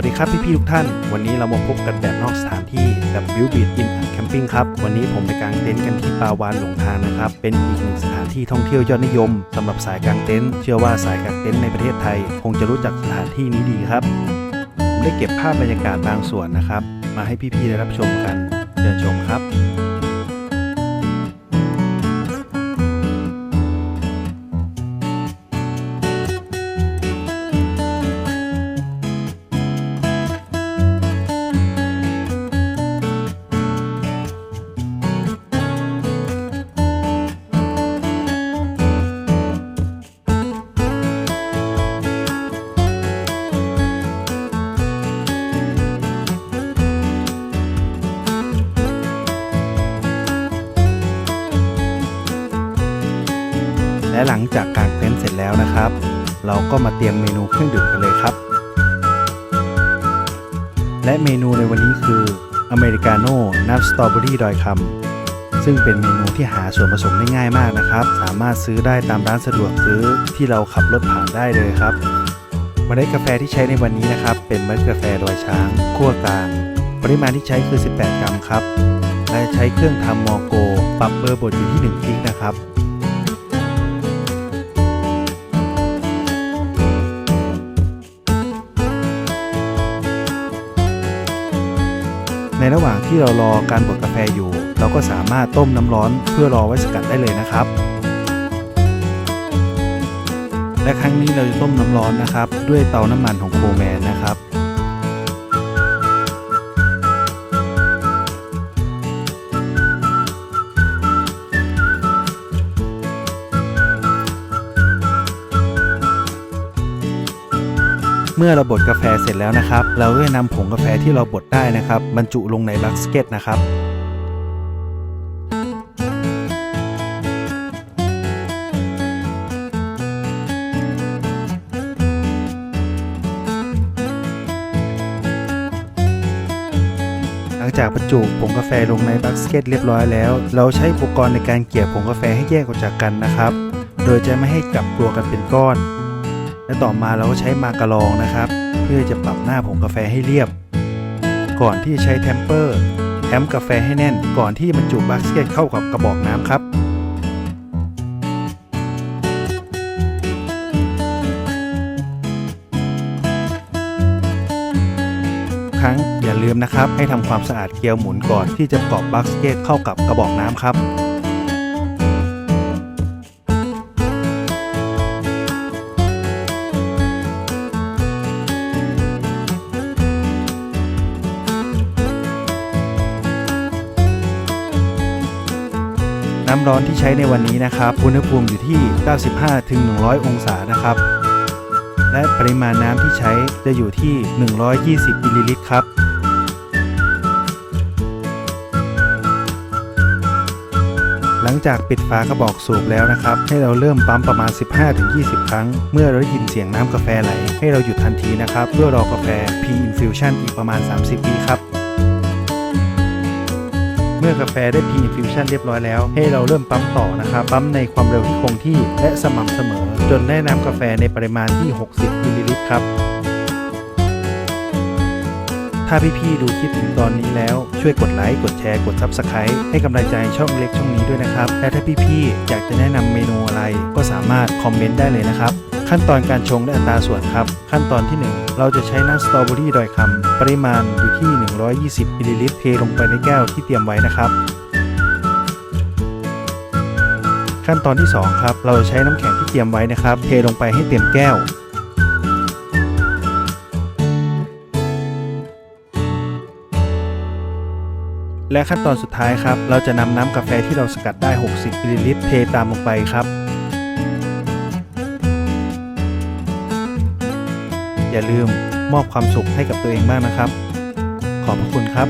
วัสดีครับพี่ๆทุกท่าน วันนี้เรามาพบกันแบบนอกสถานที่กับ b i l b i t in Camping ครับ วันนี้ผมไปกางเต็นท์กันที่ปาวานหลงทางนะครับ เป็นอีกหนึ่งสถานที่ท่องเที่ยวยอดนิยมสำหรับสายกางเต็นท์เชื่อว่าสายกางเต็นท์ในประเทศไทย คงจะรู้จักสถานที่นี้ดีครับผมได้เก็บภาพบรรยากาศบางส่วนนะครับ มาให้พี่ๆได้รับชมกัน และหลังจากกางเต็นท์เสร็จแล้วนะครับ เราก็มาเตรียมเมนูเครื่องดื่มกันเลยครับ และเมนูในวันนี้คืออเมริกาโน่น้ำสตรอเบอรี่ดอยคำซึ่งเป็นเมนูที่หาส่วนผสมได้ง่ายมากนะครับ สามารถซื้อได้ตามร้านสะดวกซื้อที่เราขับรถผ่านได้เลยครับเมล็ดกาแฟที่ใช้ในวันนี้นะครับ เป็นเมล็ดกาแฟดอยช้างคั่วกลาง ปริมาณที่ใช้คือ 18 กรัมครับ และใช้เครื่องทำมอโก ปรับเบอร์บดอยู่ที่1กิกนะครับ ในระหว่างที่เรารอการบดกาแฟอยู่ เราก็สามารถต้มน้ำร้อนเพื่อรอไว้สกัดได้เลยนะครับ และครั้งนี้เราจะต้มน้ำร้อนนะครับ ด้วยเตาน้ำมันของโคแมนนะครับ เมื่อเราบดกาแฟเสร็จแล้วนะครับ เราก็จะนำผงกาแฟที่เราบดได้นะครับ บรรจุลงในบัคสเก็ตนะครับหลังจากบรรจุผงกาแฟลงในบัคสเก็ตเรียบร้อยแล้ว เราใช้อุปกรณ์ในการเกี่ยผงกาแฟให้แยกออกจากกันนะครับ โดยจะไม่ให้กลับตัวกันเป็นก้อน และต่อมาเราก็ใช้มากระลองนะครับ เพื่อจะปรับหน้าผงกาแฟให้เรียบ ก่อนที่จะใช้แทมเปอร์แทมกาแฟให้แน่น ก่อนที่จะบรรจุบัคเก็ตเข้ากับกระบอกน้ำครับครั้งอย่าลืมนะครับ ให้ทำความสะอาดเกลียวหมุนก่อนที่จะประกอบบัคเก็ตเข้ากับกระบอกน้ำครับ น้ำร้อนที่ใช้ในวันนี้นะครับอุณหภูมิอยู่ที่ 95-100 องศานะครับ และปริมาณน้ำที่ใช้จะอยู่ที่ 120 มิลลิลิตรครับหลังจากปิดฝากระบอกสูบแล้วนะครับ ให้เราเริ่มปั๊มประมาณ 15-20 ครั้ง เมื่อเราได้ยินเสียงน้ำกาแฟไหล ให้เราหยุดทันทีนะครับ เพื่อรอกาแฟ P-infusion อีกประมาณ 30วิครับ เมื่อกาแฟได้ P-infusion เรียบร้อยแล้ว ให้เราเริ่มปั๊มต่อนะครับ ปั๊มในความเร็วที่คงที่และสม่ำเสมอ จนได้น้ำกาแฟในปริมาณที่ 60มิลลิลิตรครับ ถ้าพี่ๆดูคลิปถึงตอนนี้แล้ว ช่วยกดไลค์ กดแชร์ กด Subscribe ให้กำลังใจช่องเล็กช่องนี้ด้วยนะครับ และถ้าพี่ๆอยากจะแนะนำเมนูอะไร ก็สามารถคอมเมนต์ได้เลยนะครับ ขั้นตอนการชงและอัตราส่วนครับ ขั้นตอนที่ 1 เราจะใช้น้ำสตรอเบอรี่ดอยคำปริมาณอยู่ที่ 120มิลลิลิตรเทลงไปในแก้วที่เตรียมไว้นะครับขั้นตอนที่ 2 ครับ เราจะใช้น้ำแข็งที่เตรียมไว้นะครับ เทลงไปให้เต็มแก้ว และขั้นตอนสุดท้ายครับ เราจะนำน้ำกาแฟที่เราสกัดได้ 60มิลลิลิตรเทตามลงไปครับ อย่าลืมมอบความสุขให้กับตัวเองบ้างนะครับ ขอบพระคุณครับ